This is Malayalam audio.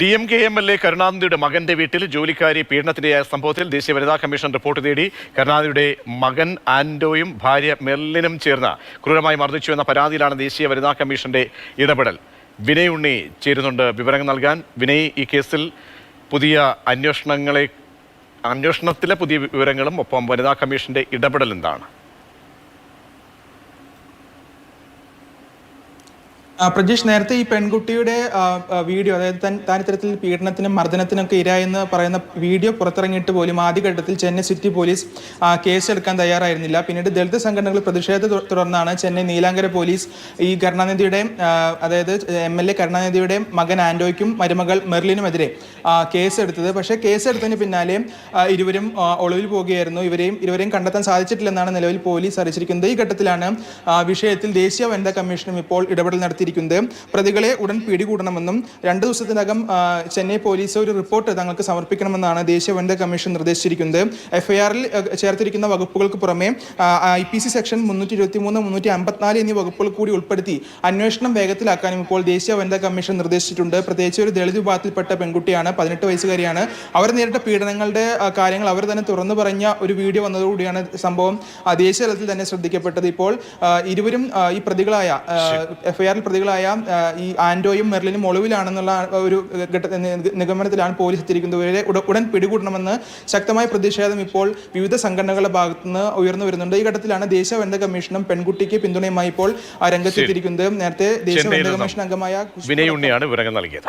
D M K M L A കരുണാനിധിയുടെ മകന്റെ വീട്ടിൽ ജോലിക്കാരി പീഡനത്തിനിരയായ സംഭവത്തിൽ ദേശീയ വനിതാ കമ്മീഷൻ റിപ്പോർട്ട് തേടി കരുണാനിധിയുടെ മകൻ ആൻഡോയും ഭാര്യ മെർലിനും ചേർന്ന് ക്രൂരമായി മർദ്ദിച്ചു എന്ന പരാതിയിലാണ് ദേശീയ വനിതാ കമ്മീഷന്റെ ഇടപെടൽ. വിനയ് ഉണ്ണി ചേരുന്നുണ്ട്. വിവരങ്ങൾ നൽകാൻ വിനയ് ഈ കേസിൽ പുതിയ അന്വേഷണങ്ങളെ അന്വേഷണത്തിലെ പുതിയ വിവരങ്ങളും ഒപ്പം വനിതാ കമ്മീഷന്റെ ഇടപെടൽ എന്താണ്? പ്രജീഷ് നേരത്തെ ഈ പെൺകുട്ടിയുടെ വീഡിയോ അതായത് താൻ ഇത്തരത്തിൽ പീഡനത്തിനും മർദ്ദനത്തിനൊക്കെ ഇരയെന്ന് പറയുന്ന വീഡിയോ പുറത്തിറങ്ങിയിട്ട് പോലും ആദ്യഘട്ടത്തിൽ ചെന്നൈ സിറ്റി പോലീസ് കേസെടുക്കാൻ തയ്യാറായിരുന്നില്ല. പിന്നീട് ദളിത് സംഘടനകൾ പ്രതിഷേധത്തെ തുടർന്നാണ് ചെന്നൈ നീലാങ്കര പോലീസ് ഈ കരുണാനിധിയുടെ അതായത് എം എൽ എ കരുണാനിധിയുടെ മകൻ ആൻഡോയ്ക്കും മരുമകൾ മെർലിനുമെതിരെ കേസെടുത്തത്. പക്ഷേ കേസെടുത്തതിന് പിന്നാലെ ഇരുവരും ഒളിവിൽ പോവുകയായിരുന്നു ഇവരെയും ഇരുവരെയും കണ്ടെത്താൻ സാധിച്ചിട്ടില്ലെന്നാണ് നിലവിൽ പോലീസ് അറിയിച്ചിരിക്കുന്നത്. ഈ ഘട്ടത്തിലാണ് വിഷയത്തിൽ ദേശീയ വനിതാ കമ്മീഷനും ഇപ്പോൾ ഇടപെടൽ നടത്തിയിരിക്കുന്നത് പ്രതികളെ ഉടൻ പിടികൂടണമെന്നും രണ്ട് ദിവസത്തിനകം ചെന്നൈ പോലീസ് ഒരു റിപ്പോർട്ട് തങ്ങൾക്ക് സമർപ്പിക്കണമെന്നാണ് ദേശീയ വനിതാ കമ്മീഷൻ നിർദ്ദേശിച്ചിരിക്കുന്നത്. എഫ്ഐആറിൽ ചേർത്തിരിക്കുന്ന വകുപ്പുകൾക്ക് പുറമെ ഐ പി സി സെക്ഷൻ മുന്നൂറ്റി ഇരുപത്തി മൂന്ന് മുന്നൂറ്റി അമ്പത്തിനാല് എന്നീ വകുപ്പുകൾ കൂടി ഉൾപ്പെടുത്തി അന്വേഷണം വേഗത്തിലാക്കാനും ഇപ്പോൾ ദേശീയ വനിതാ കമ്മീഷൻ നിർദ്ദേശിച്ചിട്ടുണ്ട്. പ്രത്യേകിച്ച് ഒരു ദളിത് വിഭാഗത്തിൽപ്പെട്ട പെൺകുട്ടിയാണ് പതിനെട്ട് വയസ്സുകാരിയാണ്. അവർ നേരിട്ട പീഡനങ്ങളുടെ കാര്യങ്ങൾ അവർ തന്നെ തുറന്നു പറഞ്ഞ ഒരു വീഡിയോ വന്നതോടുകൂടിയാണ് സംഭവം. ദേശീയ തലത്തിൽ തന്നെ ശ്രദ്ധിക്കപ്പെട്ടത് ഇപ്പോൾ ഇരുവരും ഈ പ്രതികളായ എഫ്ഐആറിൽ പ്രതികളായ ഈ ആൻഡോയും മെർലിനും ഒളിവിലാണെന്നുള്ള ഒരു ഘട്ട നിഗമനത്തിലാണ് പോലീസ് എത്തിയിരിക്കുന്നത്. ഇവരെ ഉടൻ പിടികൂടണമെന്ന് ശക്തമായ പ്രതിഷേധം ഇപ്പോൾ വിവിധ സംഘടനകളുടെ ഭാഗത്തുനിന്ന് ഉയർന്നു വരുന്നുണ്ട്. ഈ ഘട്ടത്തിലാണ് ദേശീയ വനിതാ കമ്മീഷനും പെൺകുട്ടിക്ക് പിന്തുണയുമായി ഇപ്പോൾ രംഗത്തെത്തിയിരിക്കുന്നത്. നേരത്തെ ദേശീയ വനിതാ കമ്മീഷൻ അംഗമായ വിനയുണ്ണിയാണ് വിവരങ്ങൾ നൽകിയത്.